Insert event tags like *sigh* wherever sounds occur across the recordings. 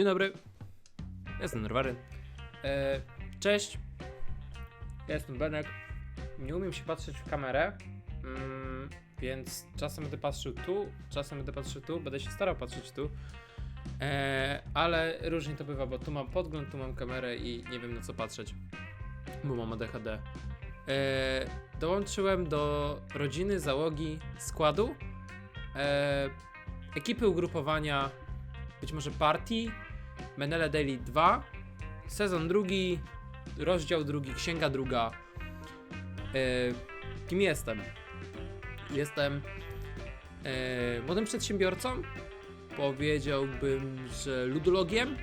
Dzień dobry. Jestem Norwary. E, cześć. Ja jestem Benek. Nie umiem się patrzeć w kamerę, mm, więc czasem będę patrzył tu, czasem będę patrzył tu, będę się starał patrzeć tu. E, ale różnie to bywa, bo tu mam podgląd, tu mam kamerę i nie wiem na co patrzeć, bo mam ADHD. E, dołączyłem do rodziny, załogi, składu, e, ekipy ugrupowania, być może partii, Menele Daily 2, sezon drugi, rozdział drugi, księga druga. E, kim jestem? Jestem e, młodym przedsiębiorcą, powiedziałbym, że ludologiem,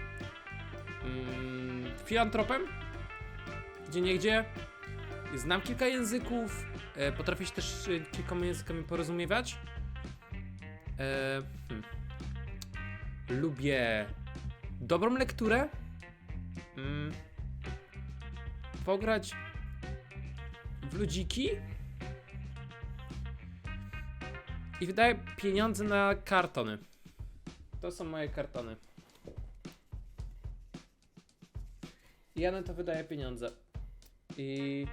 mm, filantropem, gdzie niegdzie. Znam kilka języków, e, potrafię się też e, kilkoma językami porozumiewać. E, hmm. Lubię dobrą lekturę. Mm, pograć w ludziki. I wydaję pieniądze na kartony. To są moje kartony. I ja na to wydaję pieniądze. I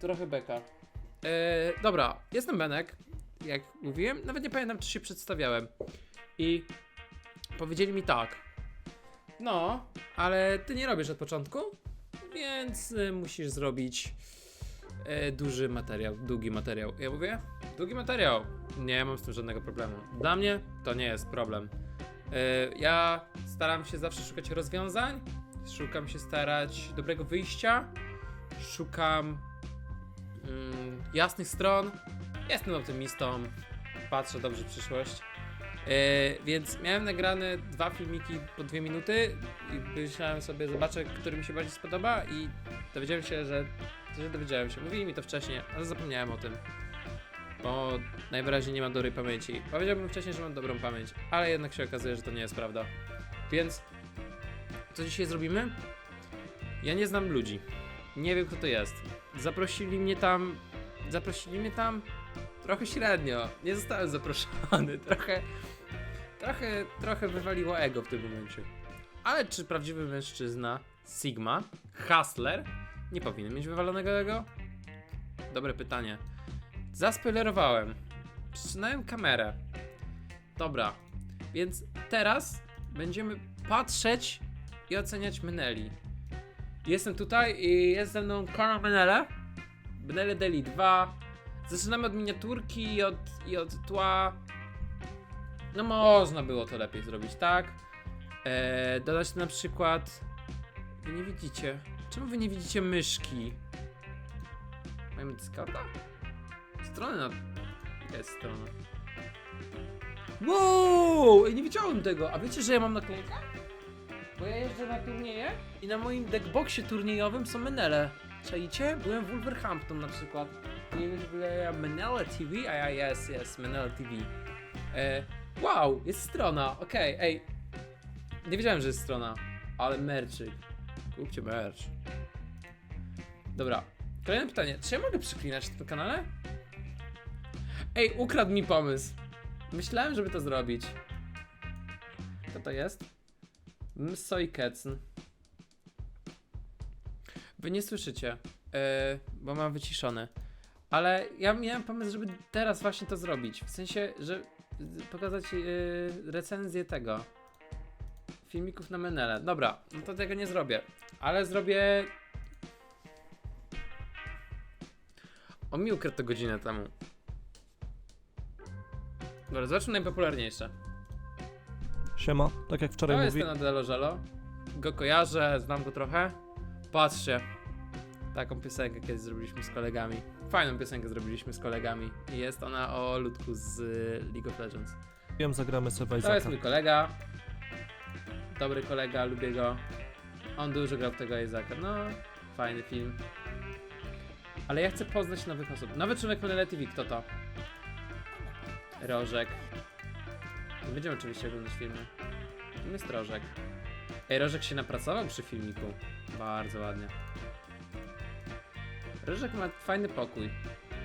trochę beka. E, dobra, jestem Benek. Jak mówiłem, nawet nie pamiętam, czy się przedstawiałem. I powiedzieli mi tak. No, ale ty nie robisz od początku, więc y, musisz zrobić e, duży materiał, długi materiał. Ja mówię, długi materiał. Nie mam z tym żadnego problemu. Dla mnie to nie jest problem. E, ja staram się zawsze szukać rozwiązań, szukam się starać dobrego wyjścia, szukam mm, jasnych stron. Jestem optymistą, patrzę dobrze w przyszłość. E, więc miałem nagrane dwa filmiki po dwie minuty i myślałem sobie, zobaczę, który mi się bardziej spodoba i dowiedziałem się, że, że dowiedziałem się. Mówili mi to wcześniej, ale zapomniałem o tym. Bo najwyraźniej nie mam dobrej pamięci. Powiedziałbym wcześniej, że mam dobrą pamięć, ale jednak się okazuje, że to nie jest prawda. Więc co dzisiaj zrobimy? Ja nie znam ludzi. Nie wiem kto to jest. Zaprosili mnie tam. Zaprosili mnie tam trochę średnio. Nie zostałem zaproszony. *laughs* Trochę. Trochę, trochę wywaliło ego w tym momencie. Ale czy prawdziwy mężczyzna, Sigma, Hustler, nie powinien mieć wywalonego ego? Dobre pytanie. Zaspoilerowałem. Przesunąłem kamerę. Dobra. Więc teraz będziemy patrzeć i oceniać Meneli. Jestem tutaj i jest ze mną Conor Menele. Menele Daily 2. Zaczynamy od miniaturki i od, i od tła. No można było to lepiej zrobić, tak? Eee, dodać na przykład... Wy nie widzicie. Czemu wy nie widzicie myszki? Mamy Discorda? Strony na... Jest strona? Wow! Ej, Nie widziałem tego! A wiecie, że ja mam naklejkę? Bo ja jeżdżę na turnieje i na moim deckboxie turniejowym są menele. Czaicie? Byłem w Wolverhampton na przykład. Ogóle Menele TV? A ja, yes, yes, Menele TV. E, wow, jest strona, okej, ej. Nie wiedziałem, że jest strona, ale merczyk. Kupcie merch. Dobra, kolejne pytanie. Czy ja mogę przyklinać na tym kanale? Ej, ukradł mi pomysł. Myślałem, żeby to zrobić. Co to jest? Msoi Kecn. Wy nie słyszycie, yy, bo mam wyciszone. Ale ja miałem pomysł, żeby teraz właśnie to zrobić. W sensie, że pokazać yy, recenzję tego. Filmików na Menele. Dobra, no to tego nie zrobię. Ale zrobię. O mi ukradł to godzinę temu. Dobra, zacznę najpopularniejsze. Siema, tak jak wczoraj To jest mówi... ten Adelo Żelo. Go kojarzę, znam go trochę. Patrzcie. Taką piosenkę kiedyś zrobiliśmy z kolegami. Fajną piosenkę zrobiliśmy z kolegami. Jest ona o ludku z y, League of Legends. Wiem, zagramy sobie To jest mój kolega. Dobry kolega, lubię go. On dużo grał w tego Isaaca. No, fajny film. Ale ja chcę poznać nowych osób. Nowy człowiek Menele TV, kto to? Rożek. Nie będziemy oczywiście oglądać filmy. Kim jest Rożek? Ej, Rożek się napracował przy filmiku. Bardzo ładnie. Rożek ma fajny pokój.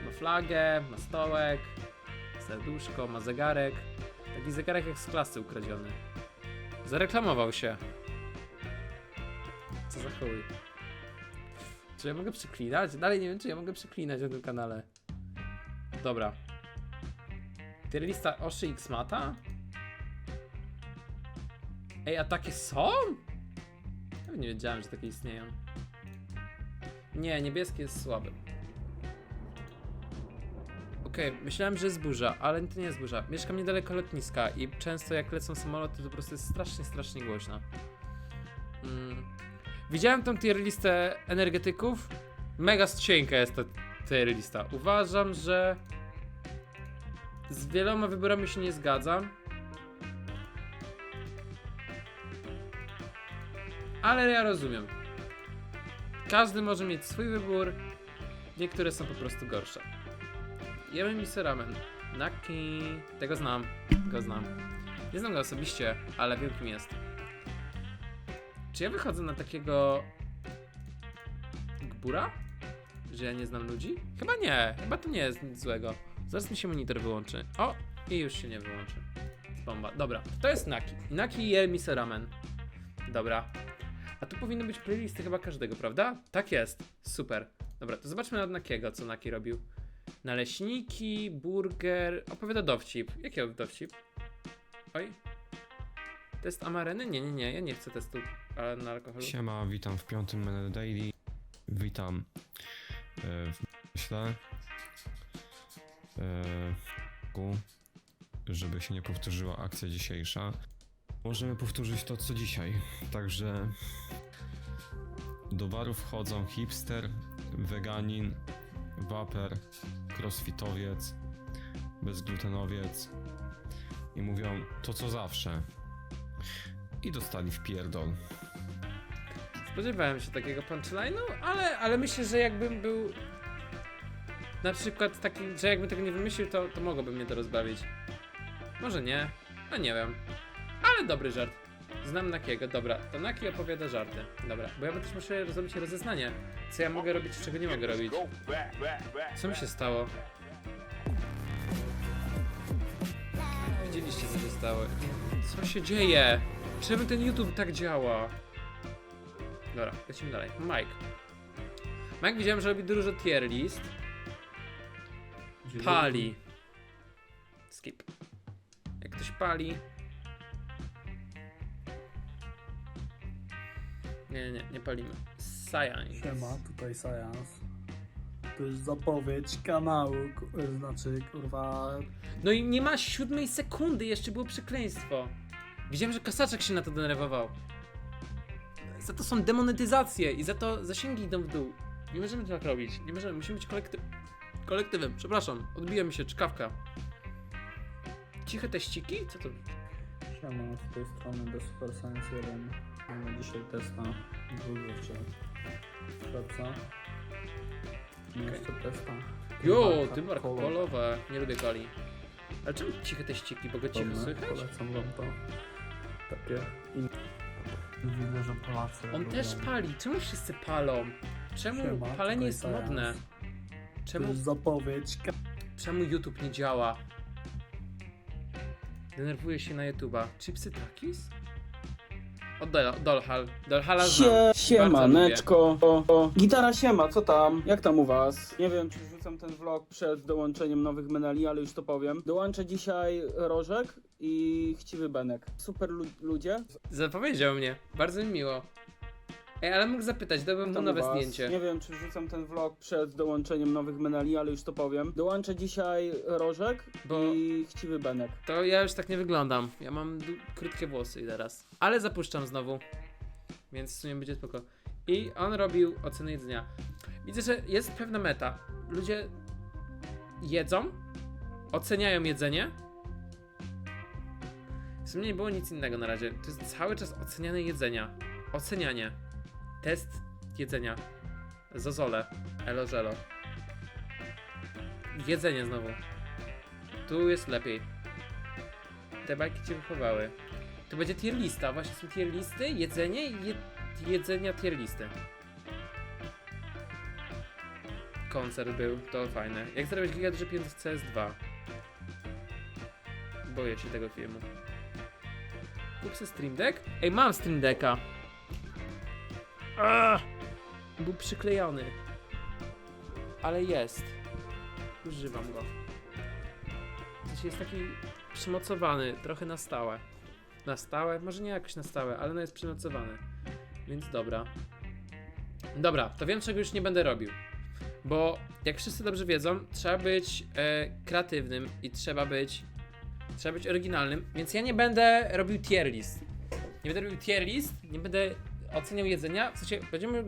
Ma flagę, ma stołek, serduszko, ma zegarek. Taki zegarek jak z klasy ukradziony. Zareklamował się. Co za chuj. Czy ja mogę przeklinać? Dalej nie wiem, czy ja mogę przeklinać na tym kanale. Dobra. Tier lista Oszy X Mata? Ej, a takie są? Nawet nie wiedziałem, że takie istnieją. Nie, niebieski jest słaby. Okej, myślałem, że jest burza, ale to nie jest burza. Mieszkam niedaleko lotniska i często jak lecą samoloty, to po prostu jest strasznie, strasznie głośno. Mm. Widziałem tą tier listę energetyków. Mega cienka jest ta tier lista. Uważam, że z wieloma wyborami się nie zgadzam. Ale ja rozumiem. Każdy może mieć swój wybór. Niektóre są po prostu gorsze. Jemy misy ramen. Naki. Tego znam. Go znam. Nie znam go osobiście, ale wiem kim jest. Czy ja wychodzę na takiego... Gbura? Że ja nie znam ludzi? Chyba nie. Chyba to nie jest nic złego. Zaraz mi się monitor wyłączy. O! I już się nie wyłączy. Bomba. Dobra, to jest Naki. Naki je misy ramen. Dobra. A tu powinny być playlisty chyba każdego, prawda? Tak jest. Super. Dobra, to zobaczmy na Nakiego, co Naki robił. Naleśniki, burger. Opowiada dowcip. Jaki dowcip? Oj. Test amareny? Nie, nie, nie. Ja nie chcę testu ale na alkoholu. Siema, witam w piątym Menel Daily. Witam e, w myślę, e, żeby się nie powtórzyła akcja dzisiejsza. Możemy powtórzyć to co dzisiaj. Także do barów wchodzą hipster, weganin, waper, crossfitowiec, bezglutenowiec i mówią to co zawsze. I dostali w pierdol. Spodziewałem się takiego punchline'u, ale, ale myślę, że jakbym był na przykład taki, że jakbym tego nie wymyślił, to, to mogłoby mnie to rozbawić. Może nie, a nie wiem. Ale dobry żart. Znam Nakiego, dobra, to Naki opowiada żarty. Dobra, bo ja też muszę zrobić rozeznanie, co ja mogę robić, czego nie mogę robić. Co mi się stało? Widzieliście, co się stało. Co się dzieje? Czemu ten YouTube tak działa? Dobra, lecimy dalej. Mike. Mike widziałem, że robi dużo tier list. Pali. Skip. Jak ktoś pali. Nie, nie, nie palimy. Science. Siema, tutaj Science. To jest zapowiedź kanału, ku- znaczy kurwa... No i nie ma siódmej sekundy, jeszcze było przekleństwo. Widziałem, że kasaczek się na to denerwował. Za to są demonetyzacje i za to zasięgi idą w dół. Nie możemy tak robić. Nie możemy, musimy być kolekty kolektywem. Przepraszam, odbija mi się czkawka. Ciche teściki? Co to? Siema, z tej strony The Super Science 1. Mamy dzisiaj testa dwóch rzeczy. Okej. jeszcze testa. Jo, ty marka Polo. kolowe. Nie lubię coli. Ale czemu ciche teściki? Bo go cicho słychać? Polecam wam to. Takie inne. Widzę, że Polacy On też pali. Czemu wszyscy palą? Czemu Siema, palenie jest modne? Czemu zapowiedź Czemu YouTube nie działa? Denerwuję się na YouTube'a. Chipsy Takis? Od Dol- Dolhal. Dolhala znam. Sie, siemaneczko. O, o. Gitara siema, co tam? Jak tam u was? Nie wiem, czy wrzucam ten vlog przed dołączeniem nowych meneli, ale już to powiem. Dołączę dzisiaj Rożek i Chciwy Benek. Super lu ludzie. Zapowiedział mnie. Bardzo mi miło. Ej, ale mógł zapytać, dałbym mu nowe was. zdjęcie. Nie wiem, czy wrzucam ten vlog przed dołączeniem nowych meneli, ale już to powiem. Dołączę dzisiaj Rożek Bo- i Chciwy Benek. To ja już tak nie wyglądam. Ja mam du- krótkie włosy teraz. Ale zapuszczam znowu. Więc w sumie będzie spoko. I on robił oceny jedzenia. Widzę, że jest pewna meta. Ludzie jedzą, oceniają jedzenie. W sumie nie było nic innego na razie. To jest cały czas oceniane jedzenia. Ocenianie. Test jedzenia. Zozole. Elo żelo. Jedzenie znowu. Tu jest lepiej. Te bajki cię wychowały. To będzie tier lista, właśnie są tier listy, jedzenie i je, jedzenia tier listy. Koncert był, to fajne. Jak zrobić giga duży w CS2? Boję się tego filmu. Kup sobie Stream Deck. Ej, mam Stream Decka. Ach, był przyklejony. Ale jest. Używam go. Sensie jest taki przymocowany, trochę na stałe. Na stałe? Może nie jakoś na stałe, ale no jest przymocowany. Więc dobra. Dobra, to wiem czego już nie będę robił. Bo jak wszyscy dobrze wiedzą, trzeba być e, kreatywnym i trzeba być trzeba być oryginalnym, więc ja nie będę robił tier list. Nie będę robił tier list, nie będę oceniał jedzenia. W sensie będziemy,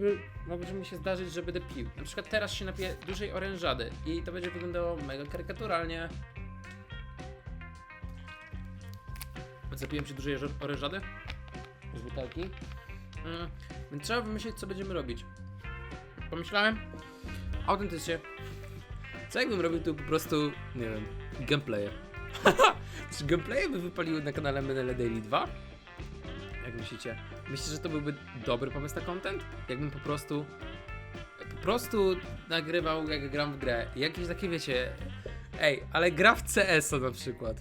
może mi się zdarzyć, że będę pił. Na przykład teraz się napiję dużej orężady i to będzie wyglądało mega karykaturalnie. Zapiłem się dużej orężady z butelki. Mm, więc trzeba wymyślić, co będziemy robić. Pomyślałem, autentycznie, co jakbym robił tu po prostu, nie wiem, gameplaye. *laughs* Czy gameplaye by wypaliły na kanale Menele Daily 2? Jak myślicie? Myślicie, że to byłby dobry pomysł na content? Jakbym po prostu po prostu nagrywał jak gram w grę. Jakieś takie wiecie. Ej, ale gra w CS-a na przykład.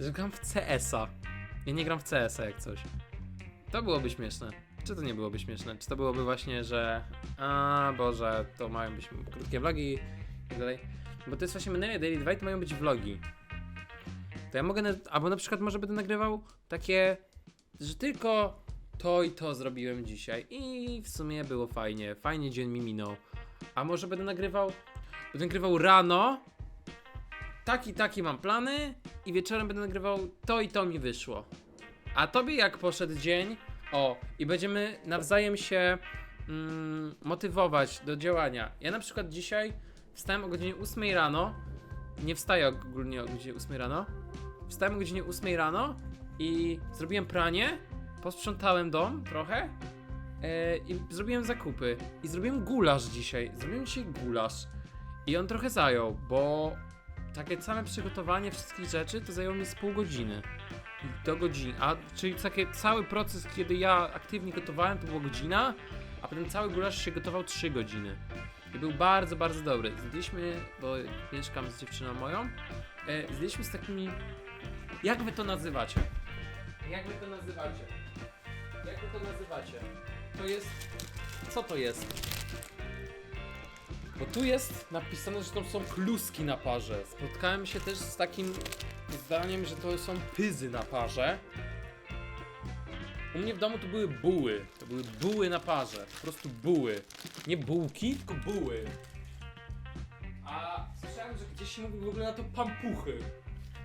Że gram w CS-a. Ja nie gram w CS-a jak coś. To byłoby śmieszne. Czy to nie byłoby śmieszne? Czy to byłoby właśnie, że. A Boże, to mają być krótkie vlogi i tak dalej. Bo to jest właśnie Menele Daily 2 i to mają być vlogi. To ja mogę, na, albo na przykład może będę nagrywał takie, że tylko to i to zrobiłem dzisiaj i w sumie było fajnie, fajnie dzień mi minął. A może będę nagrywał, będę nagrywał rano, taki, taki mam plany i wieczorem będę nagrywał to i to mi wyszło. A tobie jak poszedł dzień, o, i będziemy nawzajem się mm, motywować do działania. Ja na przykład dzisiaj wstałem o godzinie 8 rano, nie wstaję ogólnie o godzinie 8 rano, Wstałem o godzinie 8 rano i zrobiłem pranie, posprzątałem dom trochę e, i zrobiłem zakupy. I zrobiłem gulasz dzisiaj. Zrobiłem dzisiaj gulasz. I on trochę zajął, bo takie same przygotowanie wszystkich rzeczy to zajęło mi z pół godziny. Do godziny. A czyli taki cały proces, kiedy ja aktywnie gotowałem, to była godzina, a potem cały gulasz się gotował 3 godziny. I był bardzo, bardzo dobry. Zjedliśmy, bo mieszkam z dziewczyną moją, e, zjedliśmy z takimi jak wy to nazywacie? Jak wy to nazywacie? Jak wy to nazywacie? To jest. Co to jest? Bo tu jest napisane, że to są kluski na parze. Spotkałem się też z takim zdaniem, że to są pyzy na parze. U mnie w domu to były buły. To były buły na parze. Po prostu buły. Nie bułki, tylko buły. A słyszałem, że gdzieś się mówi w ogóle na to pampuchy.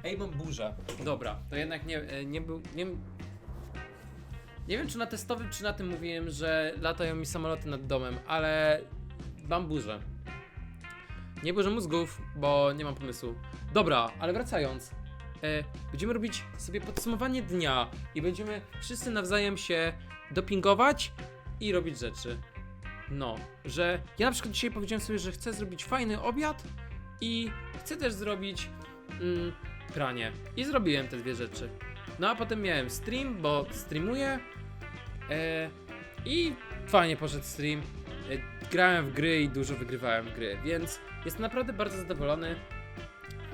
Ej, mam burzę. Dobra, to jednak nie, e, nie był. Nie, nie wiem, czy na testowym, czy na tym mówiłem, że latają mi samoloty nad domem, ale mam burzę. Nie burzę mózgów, bo nie mam pomysłu. Dobra, ale wracając. E, będziemy robić sobie podsumowanie dnia i będziemy wszyscy nawzajem się dopingować i robić rzeczy. No, że ja na przykład dzisiaj powiedziałem sobie, że chcę zrobić fajny obiad i chcę też zrobić mm, pranie. I zrobiłem te dwie rzeczy. No a potem miałem stream, bo streamuję. E, I fajnie poszedł stream. E, grałem w gry i dużo wygrywałem w gry, więc jestem naprawdę bardzo zadowolony.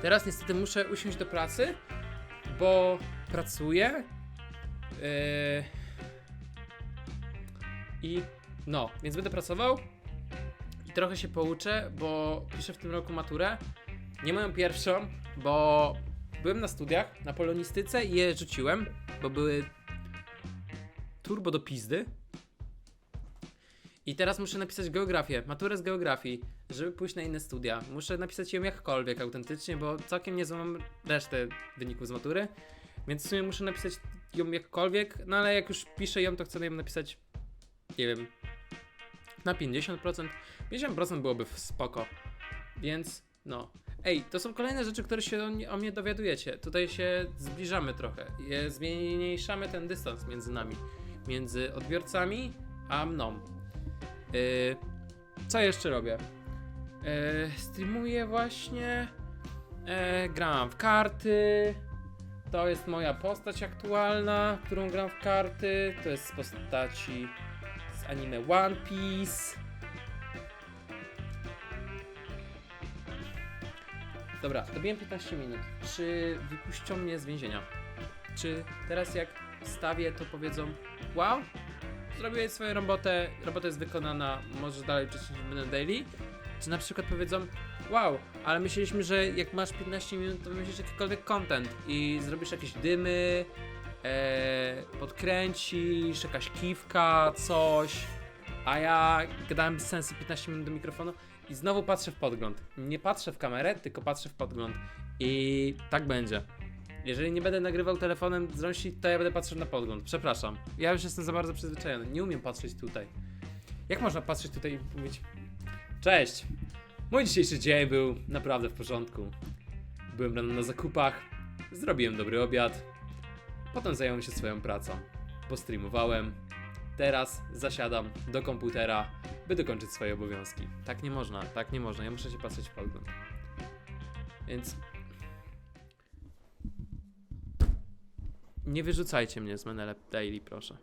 Teraz niestety muszę usiąść do pracy, bo pracuję. E, I no, więc będę pracował i trochę się pouczę, bo piszę w tym roku maturę. Nie moją pierwszą, bo byłem na studiach na polonistyce i je rzuciłem, bo były turbo do pizdy. I teraz muszę napisać geografię, maturę z geografii, żeby pójść na inne studia. Muszę napisać ją jakkolwiek autentycznie, bo całkiem nie mam resztę wyników z matury. Więc w sumie muszę napisać ją jakkolwiek, no ale jak już piszę ją, to chcę ją napisać, nie wiem, na 50%. 50% byłoby spoko. Więc no. Ej, to są kolejne rzeczy, które się o, nie- o mnie dowiadujecie. Tutaj się zbliżamy trochę. Je- Zmniejszamy ten dystans między nami. Między odbiorcami a mną. Yy, co jeszcze robię? Yy, streamuję właśnie. Yy, gram w karty. To jest moja postać aktualna, którą gram w karty. To jest z postaci z anime One Piece. Dobra, dobiłem 15 minut. Czy wypuszczą mnie z więzienia? Czy teraz jak wstawię, to powiedzą wow, zrobiłeś swoją robotę, robota jest wykonana, możesz dalej uczestniczyć w Daily. Czy na przykład powiedzą wow, ale myśleliśmy, że jak masz 15 minut, to wymyślisz jakikolwiek content i zrobisz jakieś dymy, e, podkręcisz, jakaś kiwka, coś, a ja gadałem bez sensu 15 minut do mikrofonu i znowu patrzę w podgląd. Nie patrzę w kamerę, tylko patrzę w podgląd. I tak będzie. Jeżeli nie będę nagrywał telefonem z rąsi, to ja będę patrzył na podgląd. Przepraszam. Ja już jestem za bardzo przyzwyczajony. Nie umiem patrzeć tutaj. Jak można patrzeć tutaj i mówić Cześć! Mój dzisiejszy dzień był naprawdę w porządku. Byłem rano na zakupach, zrobiłem dobry obiad, potem zająłem się swoją pracą. Postreamowałem, teraz zasiadam do komputera, by dokończyć swoje obowiązki. Tak nie można, tak nie można, ja muszę się patrzeć w podgląd. Więc... Nie wyrzucajcie mnie z Menele Daily, proszę.